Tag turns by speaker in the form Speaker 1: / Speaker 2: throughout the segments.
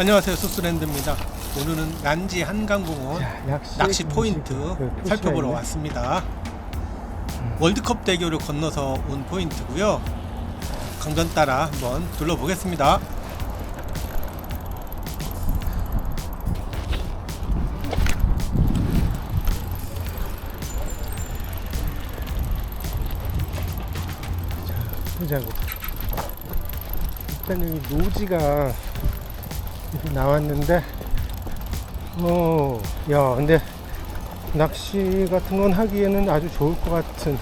Speaker 1: 안녕하세요 소스랜드입니다. 오늘은 난지 한강공원 낚시 포인트 살펴보러 왔습니다. 월드컵 대교를 건너서 온 포인트고요. 강변 따라 한번 둘러보겠습니다.
Speaker 2: 보자고. 일단 여기 노지가 나왔는데, 어, 야, 근데 낚시 같은 건 하기에는 아주 좋을 것 같은.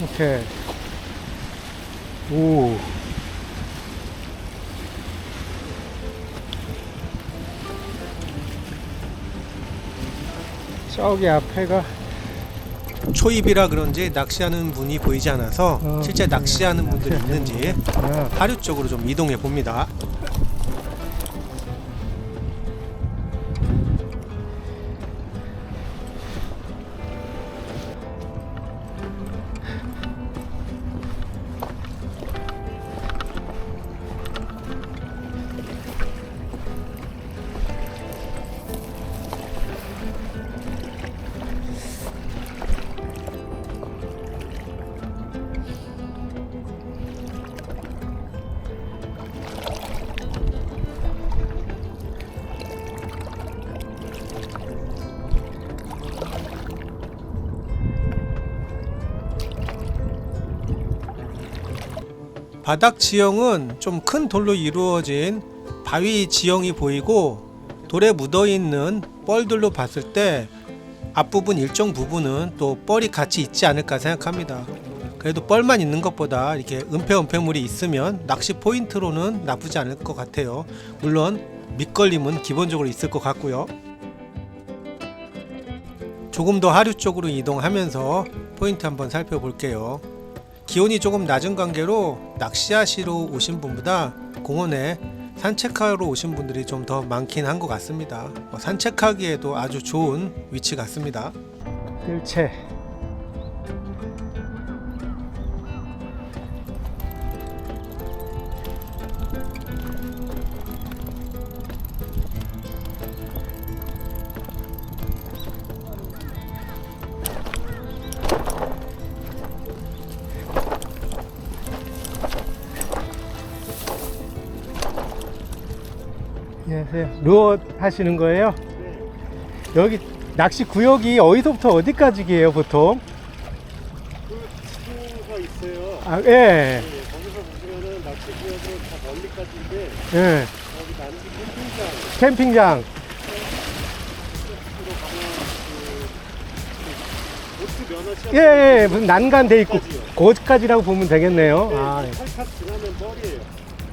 Speaker 2: 이렇게. 오. 저기 앞에가
Speaker 1: 초입이라 그런지 낚시하는 분이 보이지 않아서
Speaker 2: 어,
Speaker 1: 실제 낚시하는 분들이 있는지
Speaker 2: 아,
Speaker 1: 하류 쪽으로 좀 이동해 봅니다. 바닥 지형은 좀 큰 돌로 이루어진 바위 지형이 보이고 돌에 묻어 있는 뻘들로 봤을 때 앞부분 일정 부분은 또 뻘이 같이 있지 않을까 생각합니다. 그래도 뻘만 있는 것보다 이렇게 은폐은폐물이 있으면 낚시 포인트로는 나쁘지 않을 것 같아요. 물론 밑걸림은 기본적으로 있을 것 같고요. 조금 더 하류 쪽으로 이동하면서 포인트 한번 살펴볼게요. 기온이 조금 낮은 관계로 낚시하시러 오신 분보다 공원에 산책하러 오신 분들이 좀 더 많긴 한 것 같습니다. 어, 산책하기에도 아주 좋은 위치 같습니다.
Speaker 2: 일체. 안녕하세요. 루어 하시는 거예요? 여기 낚시 구역이 어디서부터 어디까지예요, 보통?
Speaker 3: 수가 있어요.
Speaker 2: 아, 예.
Speaker 3: 네, 거기서 보시면은 낚시 구역은 다 멀리까지인데
Speaker 2: 예.
Speaker 3: 여기 난지 캠핑장
Speaker 2: 캠핑장.
Speaker 3: 쪽으로 가면 그, 그 보트 면허 시험
Speaker 2: 예, 예. 무슨 난간 돼 있고
Speaker 3: 까지요.
Speaker 2: 거기까지라고 보면 되겠네요. 아, 예.
Speaker 3: 탈탑 지나면 뻘이에요.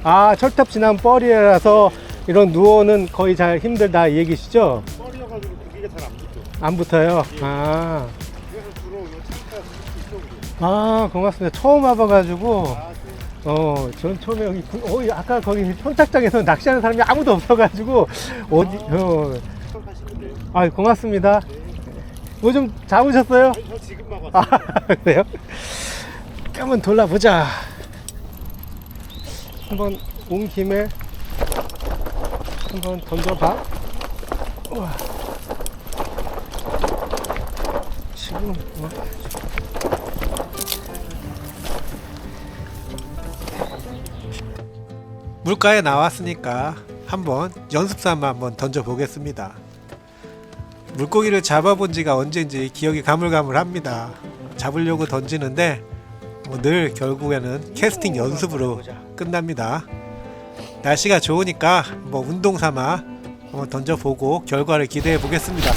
Speaker 2: 아, 철탑 지난 뻘이라서 이런 누어는 거의 잘 힘들다 이 얘기시죠?
Speaker 3: 뻘이어가지고 고기가 잘 안 붙죠.
Speaker 2: 안 붙어요. 아.
Speaker 3: 그래서 주로 요 창가 이쪽으로.
Speaker 2: 아, 고맙습니다. 처음 와봐가지고,
Speaker 3: 아, 네.
Speaker 2: 어, 전 처음에 여기, 구- 어, 아까 거기 선착장에서 낚시하는 사람이 아무도 없어가지고, 어디, 어,
Speaker 3: 하시면 돼요.
Speaker 2: 아, 고맙습니다. 뭐 좀 잡으셨어요?
Speaker 3: 아니, 저 지금 막
Speaker 2: 아,
Speaker 3: 왔어요.
Speaker 2: 그래요? 한번 돌아보자. 한번 온 김에 한번 던져봐. 우와. 지금 뭐
Speaker 1: 물가에 나왔으니까 한번 연습삼아 한번 던져 보겠습니다. 물고기를 잡아본 지가 언제인지 기억이 가물가물합니다. 잡으려고 던지는데 뭐 늘 결국에는 캐스팅 연습으로 끝납니다. 날씨가 좋으니까 뭐 운동 삼아 한번 던져보고 결과를 기대해 보겠습니다.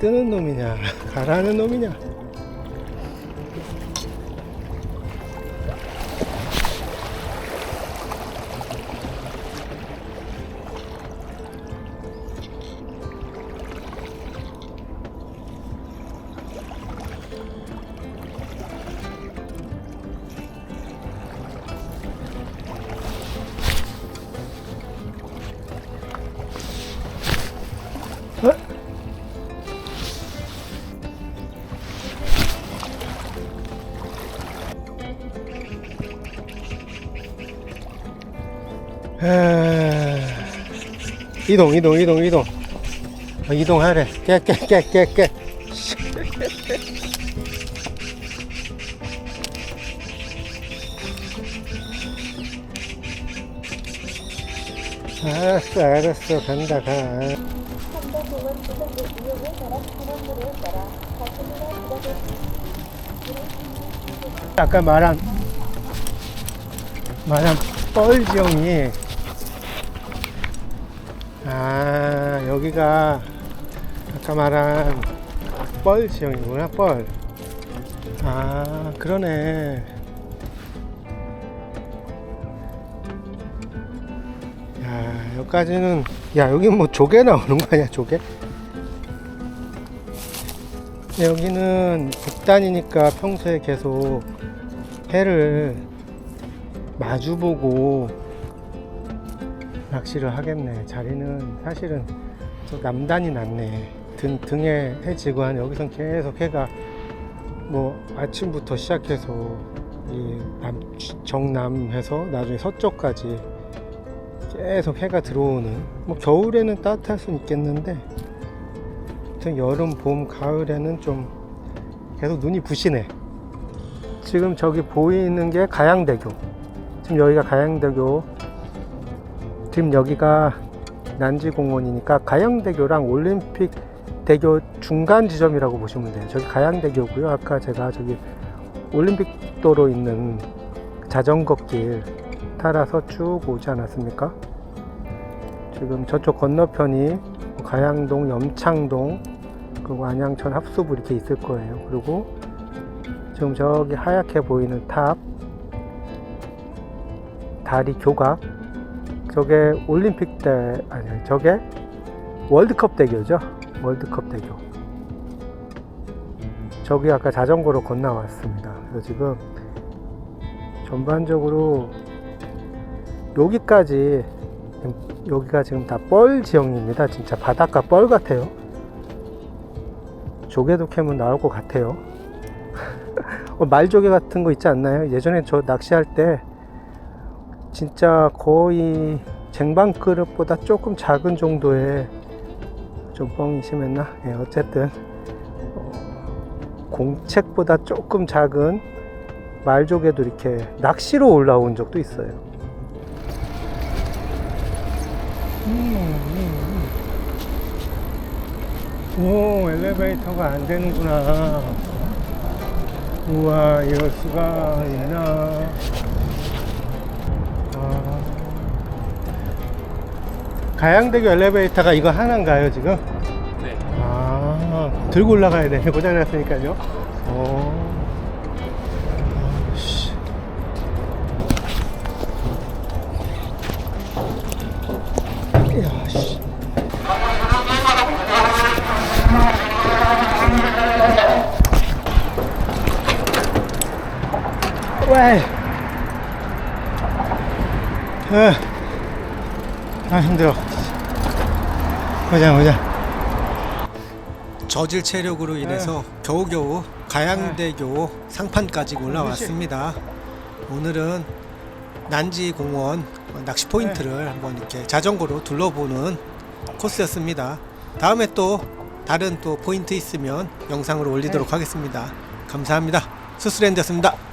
Speaker 2: 뜨는 놈이냐 가라는 놈이냐 에... 이동 이동 이동 이동. 어, 이동하래. 깨깨깨 깨깨. 알았어 알았어. 간다 가. 아까 말한 말한 뻘지형이 아 여기가 아까 말한 뻘 지형이구나 뻘 아 그러네. 야 여기까지는 야 여기 뭐 조개 나오는 거 아니야 조개? 여기는 북단이니까 평소에 계속 해를 마주보고 낚시를 하겠네. 자리는 사실은 저 남단이 낫네. 등, 등에 해 지고 한 여기선 계속 해가 뭐 아침부터 시작해서 이 남, 정남해서 나중에 서쪽까지 계속 해가 들어오는 뭐 겨울에는 따뜻할 수는 있겠는데 아무튼 여름, 봄, 가을에는 좀 계속 눈이 부시네. 지금 저기 보이는 게 가양대교. 지금 여기가 가양대교. 지금 여기가 난지공원이니까 가양대교랑 올림픽 대교 중간 지점이라고 보시면 돼요. 저기 가양대교고요. 아까 제가 저기 올림픽도로 있는 자전거 길 따라서 쭉 오지 않았습니까? 지금 저쪽 건너편이 가양동, 염창동, 그리고 안양천 합수부 이렇게 있을 거예요. 그리고 지금 저기 하얗게 보이는 탑, 다리 교각, 저게 올림픽 대, 아니, 저게 월드컵 대교죠. 월드컵 대교. 저기 아까 자전거로 건너왔습니다. 그래서 지금 전반적으로 여기까지 여기가 지금 다 뻘 지형입니다. 진짜 바닷가 뻘 같아요. 조개도 캐면 나올 것 같아요. 어, 말조개 같은 거 있지 않나요? 예전에 저 낚시할 때 진짜 거의 쟁반 그릇보다 조금 작은 정도의 좀 뻥이 심했나? 예, 어쨌든 어, 공책보다 조금 작은 말조개도 이렇게 낚시로 올라온 적도 있어요. 오 엘리베이터가 안 되는구나 우와 이럴 수가 있나 가양대교 엘리베이터가 이거 하나인가요 지금?
Speaker 3: 네.
Speaker 2: 아 들고 올라가야 돼 고장났으니까요 오. 아이씨. 이야, 씨. 왜? 어. 아 힘들어. 보자 보자.
Speaker 1: 저질 체력으로 인해서 겨우겨우 가양대교 상판까지 올라왔습니다. 오늘은 난지 공원 낚시 포인트를 한번 이렇게 자전거로 둘러보는 코스였습니다. 다음에 또 다른 또 포인트 있으면 영상으로 올리도록 하겠습니다. 감사합니다. 수스랜드였습니다.